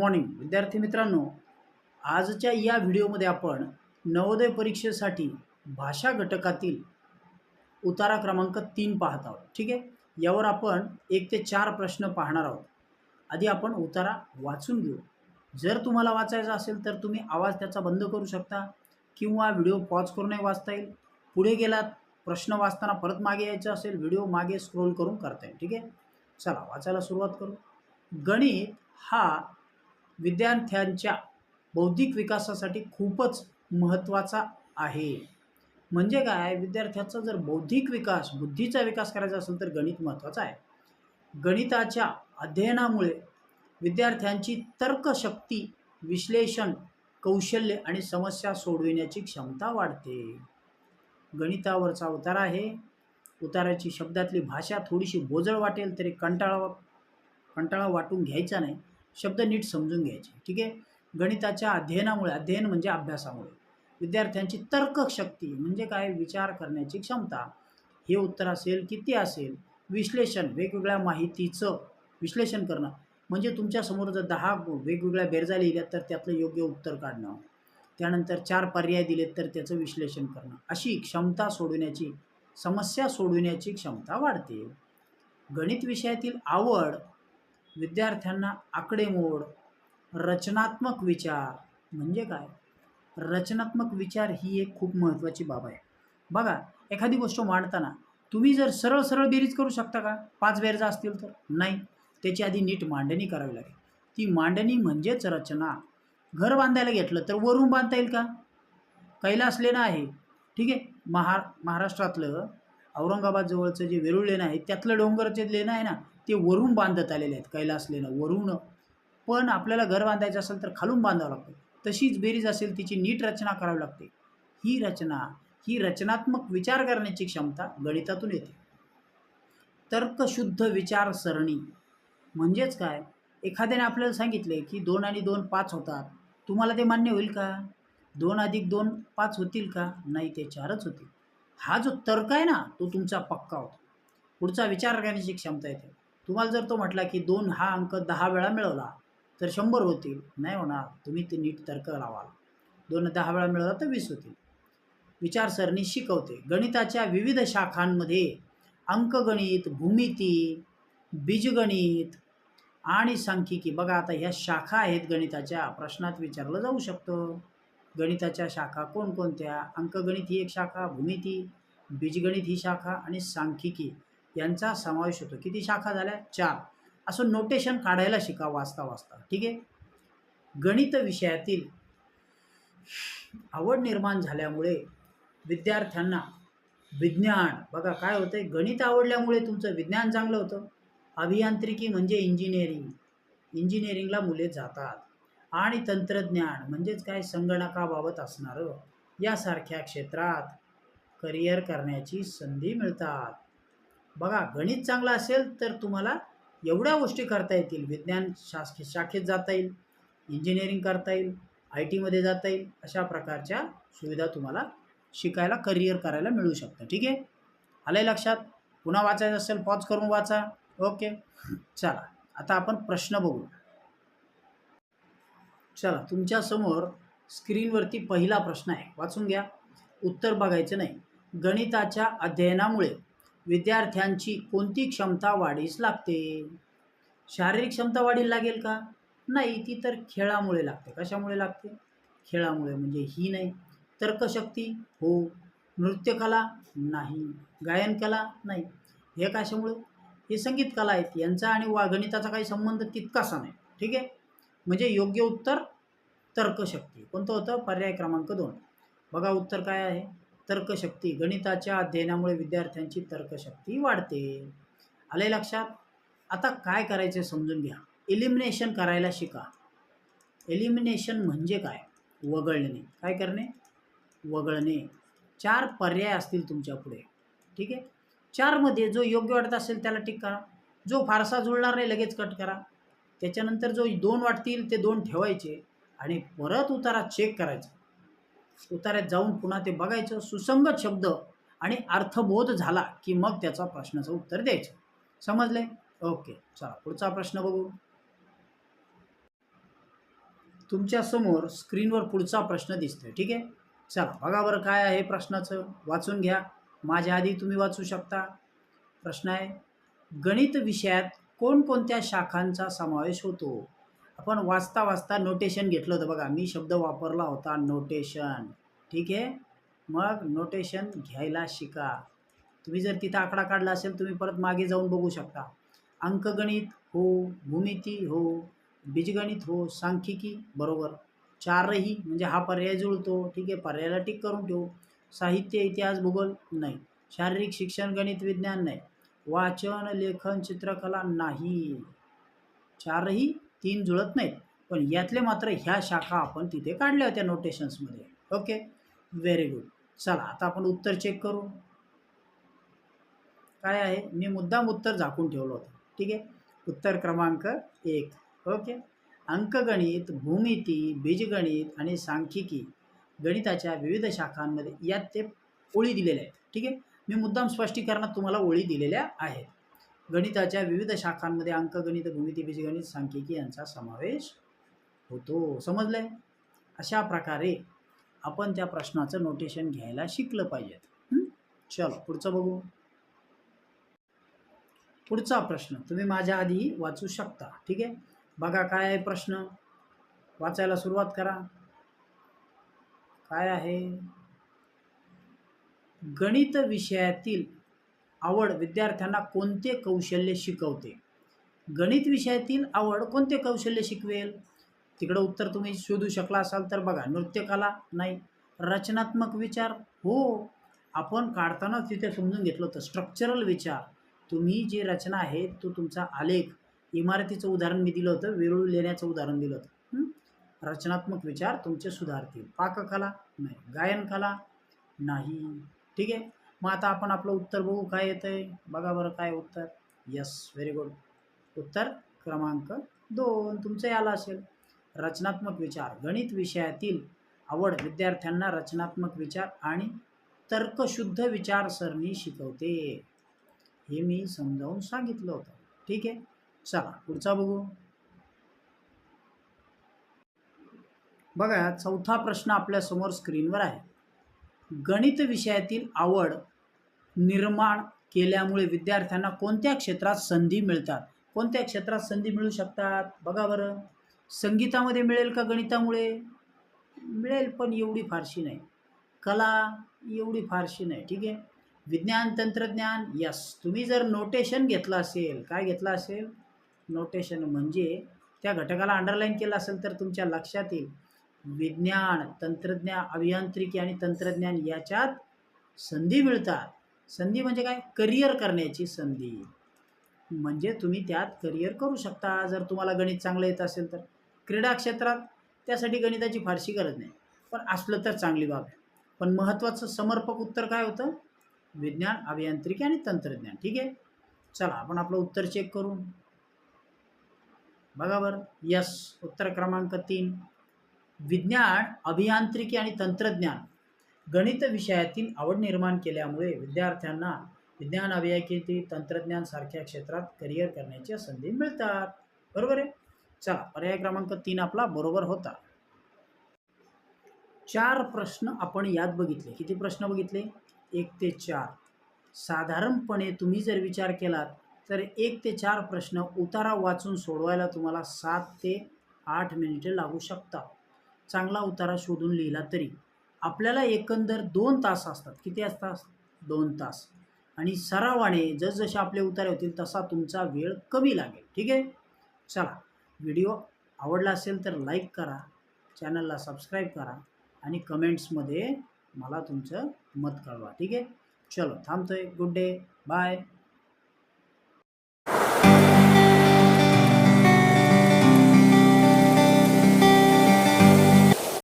Morning. विद्यार्थी मित्रांनो आजच्या या व्हिडिओमध्ये आपण नवोदय परीक्षेसाठी भाषा घटकातील उतारा क्रमांक तीन पाहत आहोत. ठीक आहे? यावर आपण एक ते चार प्रश्न पाहणार आहोत. आधी आपण उतारा वाचून घेऊ. जर तुम्हाला वाचायचा असेल तर तुम्ही आवाज त्याचा बंद करू शकता किंवा व्हिडिओ पॉज करूनही वाचता येईल. पुढे गेलात प्रश्न वाचताना परत मागे यायचं असेल व्हिडिओ मागे स्क्रोल करून करता येईल. ठीक आहे? चला वाचायला सुरुवात करू. गणित हा विद्यार्थ्यांच्या बौद्धिक विकासासाठी खूपच महत्त्वाचा आहे. म्हणजे काय? विद्यार्थ्याचा जर बौद्धिक विकास बुद्धीचा विकास करायचा असेल तर गणित महत्त्वाचं आहे. गणिताच्या अध्ययनामुळे विद्यार्थ्यांची तर्कशक्ती विश्लेषण कौशल्य आणि समस्या सोडविण्याची क्षमता वाढते. गणितावरचा उतार आहे. उताराची शब्दातली भाषा थोडीशी बोजळ वाटेल तरी कंटाळा कंटाळा वाटून घ्यायचा नाही. शब्द नीट समजून घ्यायचे. ठीक आहे? गणिताच्या अध्ययनामुळे अध्ययन म्हणजे अभ्यासामुळे. विद्यार्थ्यांची तर्कशक्ती म्हणजे काय? विचार करण्याची क्षमता. हे उत्तर असेल किती असेल? विश्लेषण वेगवेगळ्या माहितीचं विश्लेषण करणं. म्हणजे तुमच्यासमोर जर दहा वेगवेगळ्या बेरजा लिहिल्या तर त्यातलं योग्य उत्तर काढणं. त्यानंतर चार पर्याय दिलेत तर त्याचं विश्लेषण करणं. अशी क्षमता सोडविण्याची समस्या सोडविण्याची क्षमता वाढते. गणित विषयातील आवड विद्यार्थ्यांना आकडेमोड रचनात्मक विचार. म्हणजे काय? रचनात्मक विचार ही एक खूप महत्त्वाची बाब आहे. बघा एखादी गोष्ट मांडताना तुम्ही जर सरळ सरळ बेरीज करू शकता का? पाच बेरजा असतील तर? नाही. त्याची आधी नीट मांडणी करावी लागेल. ती मांडणी म्हणजेच रचना. घर बांधायला घेतलं तर वरून बांधता येईल का? कैलास लेणं आहे. ठीक आहे? महा महाराष्ट्रातलं औरंगाबाद जवळचं जे वेरूळ लेणं आहे त्यातलं डोंगरचे लेणं आहे ना ते वरून बांधत आलेले आहेत कैलासलेनं वरून. पण आपल्याला घर बांधायचं असेल तर खालून बांधावं लागतं. तशीच बेरीज असेल तिची नीट रचना करावी लागते. ही रचना ही रचनात्मक विचार करण्याची क्षमता गणितातून येते. तर्कशुद्ध विचारसरणी म्हणजेच काय? एखाद्याने आपल्याला सांगितले की दोन आणि दोन पाच होतात. तुम्हाला ते मान्य होईल का? दोन अधिक दोन पाच होतील का? नाही ते चारच होतील. हा जो तर्क आहे ना तो तुमचा पक्का होतो. पुढचा विचार करण्याची क्षमता येते. तुम्हाला जर तो म्हटला की दोन हा अंक दहा वेळा मिळवला तर शंभर होतील. नाही होणार. तुम्ही ते नीट तर्क लावाल. दोन दहा वेळा मिळवला तर वीस होतील. विचारसरणी शिकवते. गणिताच्या विविध शाखांमध्ये अंकगणित भूमिती बीजगणित आणि सांख्यिकी. बघा आता ह्या शाखा आहेत गणिताच्या. प्रश्नात विचारलं जाऊ शकतं. गणिताच्या शाखा कोणकोणत्या? अंकगणित ही एक शाखा भूमिती बीजगणित ही शाखा आणि सांख्यिकी. यांचा समावेश होतो. किती शाखा झाल्या? चार. असं नोटेशन काढायला शिका वाचता वाचता. ठीक आहे? गणित विषयातील आवड निर्माण झाल्यामुळे विद्यार्थ्यांना विज्ञान बघा काय होतं आहे गणित आवडल्यामुळे तुमचं विज्ञान चांगलं होतं. अभियांत्रिकी म्हणजे इंजिनिअरिंग इंजिनिअरिंगला मुले जातात. आणि तंत्रज्ञान म्हणजेच काय? संगणकाबाबत असणारं. यासारख्या क्षेत्रात करिअर करण्याची संधी मिळतात. बघा गणित चांगलं असेल तर तुम्हाला एवढ्या गोष्टी करता येतील. विज्ञान शाखे शाखेत जाता येईल इंजिनिअरिंग करता येईल आय टीमध्ये जाता येईल अशा प्रकारच्या सुविधा तुम्हाला शिकायला करिअर करायला मिळू शकतं. ठीक आहे? आलं लक्षात? पुन्हा वाचायचं असेल पॉज करून वाचा. ओके. चला आता आपण प्रश्न बघू. चला तुमच्यासमोर स्क्रीनवरती पहिला प्रश्न आहे. वाचून घ्या. उत्तर बघायचं नाही. गणिताच्या अध्ययनामुळे विद्यार्थ्यांची कोणती क्षमता वाढीस लागते? शारीरिक क्षमता वाढीला लागेल का? नाही ती तर खेळामुळे लागते. कशामुळे लागते? खेळामुळे म्हणजे ही नाही. तर्कशक्ती? हो. नृत्यकला? नाही. गायनकला? नाही. हे कशामुळे? हे संगीत कला आहेत. यांचा आणि वागणिताचा काही संबंध तितकासा नाही. ठीक आहे? म्हणजे योग्य उत्तर तर्कशक्ती. कोणतं होतं? पर्याय क्रमांक दोन. बघा उत्तर काय आहे? तर्कशक्ती. गणिताच्या अध्ययनामुळे विद्यार्थ्यांची तर्कशक्ती वाढते. आले लक्षात? आता काय करायचं समजून घ्या. एलिमिनेशन करायला शिका. एलिमिनेशन म्हणजे काय? वगळणे. काय करणे? वगळणे. चार पर्याय असतील तुमच्यापुढे ठीक आहे? चारमध्ये जो योग्य वाटत असेल त्याला टिक करा. जो फारसा जुळणार नाही लगेच कट करा. त्याच्यानंतर जो दोन वाटतील ते दोन ठेवायचे आणि परत उतारा चेक करायचा. उतार्यात जाऊन पुन्हा ते बघायचं. सुसंगत शब्द आणि अर्थबोध झाला की मग त्याचा प्रश्नाचं उत्तर द्यायचं. समजले? ओके. चला पुढचा प्रश्न बघू. तुमच्यासमोर स्क्रीनवर पुढचा प्रश्न दिसतोय. ठीक आहे? चला बघा बरं काय आहे प्रश्नाचं. वाचून घ्या. माझ्या आधी तुम्ही वाचू शकता. प्रश्न आहे गणित विषयात कोणकोणत्या शाखांचा समावेश होतो? आपण वाचता वाचता नोटेशन घेतलं होतं बघा. मी शब्द वापरला होता नोटेशन ठीक आहे? मग नोटेशन घ्यायला शिका. तुम्ही जर तिथं आकडा काढला असेल तुम्ही परत मागे जाऊन बघू शकता. अंकगणित हो भूमिती हो बीजगणित हो सांख्यिकी बरोबर. चारही म्हणजे हा पर्याय जुळतो. ठीक आहे? पर्यायाला टिक करून ठेवू. साहित्य इतिहास भूगोल नाही. शारीरिक शिक्षण गणित विज्ञान नाही. वाचन लेखन चित्रकला नाही. चारही तीन जुळत नाहीत. पण यातले मात्र ह्या शाखा आपण तिथे काढल्या होत्या नोटेशन्समध्ये ओके व्हेरी गुड चला आता आपण उत्तर चेक करू. काय आहे? मी मुद्दाम उत्तर झाकून ठेवलं होतं. ठीक आहे? उत्तर क्रमांक एक. ओके अंकगणित भूमिती बीजगणित आणि सांख्यिकी गणिताच्या विविध शाखांमध्ये यात ते ओळी दिलेल्या आहेत. ठीक आहे? मी मुद्दाम स्पष्टीकरणात तुम्हाला ओळी दिलेल्या आहेत. गणिताच्या विविध शाखांमध्ये अंकगणित भूमिती बीजगणित सांख्यिकी यांचा समावेश होतो. समजलंय? अशा प्रकारे आपण त्या प्रश्नाचं नोटेशन घ्यायला शिकलं पाहिजेत. चल पुढचं बघू. पुढचा प्रश्न. तुम्ही माझ्या आधी वाचू शकता. ठीक आहे? बघा काय आहे प्रश्न. वाचायला सुरुवात करा. काय आहे? गणित विषयातील आवड विद्यार्थ्यांना कोणते कौशल्य शिकवते? गणित विषयातील आवड कोणते कौशल्य शिकवेल? तिकडं उत्तर तुम्ही शोधू शकला असाल तर बघा नृत्यकला नाही रचनात्मक विचार हो. आपण काढतानाच तिथे समजून घेतलं होतं स्ट्रक्चरल विचार. तुम्ही जी रचना आहे तो तुमचा आलेख इमारतीचं उदाहरण मी दिलं होतं वेरूळ लेण्याचं उदाहरण दिलं होतं. रचनात्मक विचार तुमचे सुधारतील. पाककला नाही गायनकला नाही. ठीक आहे? मग आता आपण आपलं उत्तर बघू काय येतं आहे बघा बरं काय उत्तर. यस व्हेरी गुड उत्तर क्रमांक दोन. तुमचं याला असेल. रचनात्मक विचार. गणित विषयातील आवड विद्यार्थ्यांना रचनात्मक विचार आणि तर्कशुद्ध विचारसरणी शिकवते. हे मी समजावून सांगितलं होतं. ठीक आहे? चला पुढचा बघू. बघा चौथा प्रश्न आपल्यासमोर स्क्रीनवर आहे. गणित विषयातील आवड निर्माण केल्यामुळे विद्यार्थ्यांना कोणत्या क्षेत्रात संधी मिळतात? कोणत्या क्षेत्रात संधी मिळू शकतात? बघा बरं. संगीतामध्ये मिळेल का गणितामुळे? मिळेल पण एवढी फारशी नाही. कला एवढी फारशी नाही ठीक आहे? विज्ञान तंत्रज्ञान यस. तुम्ही जर नोटेशन घेतलं असेल काय घेतलं असेल? नोटेशन म्हणजे त्या घटकाला अंडरलाईन केलं असेल तर तुमच्या लक्षात येईल. विज्ञान तंत्रज्ञान अभियांत्रिकी आणि तंत्रज्ञान याच्यात संधी मिळतात. संधी म्हणजे काय? करिअर करण्याची संधी. म्हणजे तुम्ही त्यात करिअर करू शकता. जर तुम्हाला गणित चांगलं येत असेल तर. क्रीडा क्षेत्रात त्यासाठी गणिताची फारशी गरज नाही. पण असलं तर चांगली बाब आहे. पण महत्त्वाचं समर्पक उत्तर काय होतं? विज्ञान अभियांत्रिकी आणि तंत्रज्ञान. ठीक आहे? चला आपण आपलं उत्तर चेक करू. बघा बरं. यस उत्तर क्रमांक तीन. विज्ञान अभियांत्रिकी आणि तंत्रज्ञान. गणित विषयातील आवड निर्माण केल्यामुळे विद्यार्थ्यांना विज्ञान अभियांत्रिकी तंत्रज्ञान सारख्या क्षेत्रात करिअर करण्याच्या संधी मिळतात. बरोबर आहे? चला पर्याय क्रमांक तीन आपला बरोबर होता. चार प्रश्न आपण यात बघितले. किती प्रश्न बघितले? एक ते चार. साधारणपणे तुम्ही जर विचार केलात तर एक ते चार प्रश्न उतारा वाचून सोडवायला तुम्हाला सात ते आठ मिनिटे लागू शकतात. चांगला उतारा शोधून लिहिला तरी. आपल्याला एकंदर दोन तास असतात. किती असतात? दोन तास. आणि सरावाने जसजसे आपले उतारे होतील तसा तुमचा वेळ कमी लागेल. ठीक आहे? चला व्हिडिओ आवडला असेल तर लाईक करा चॅनलला सबस्क्राईब करा आणि कमेंट्समध्ये मला तुमचं मत कळवा. ठीक आहे? चलो थांबतोय. Good day. बाय.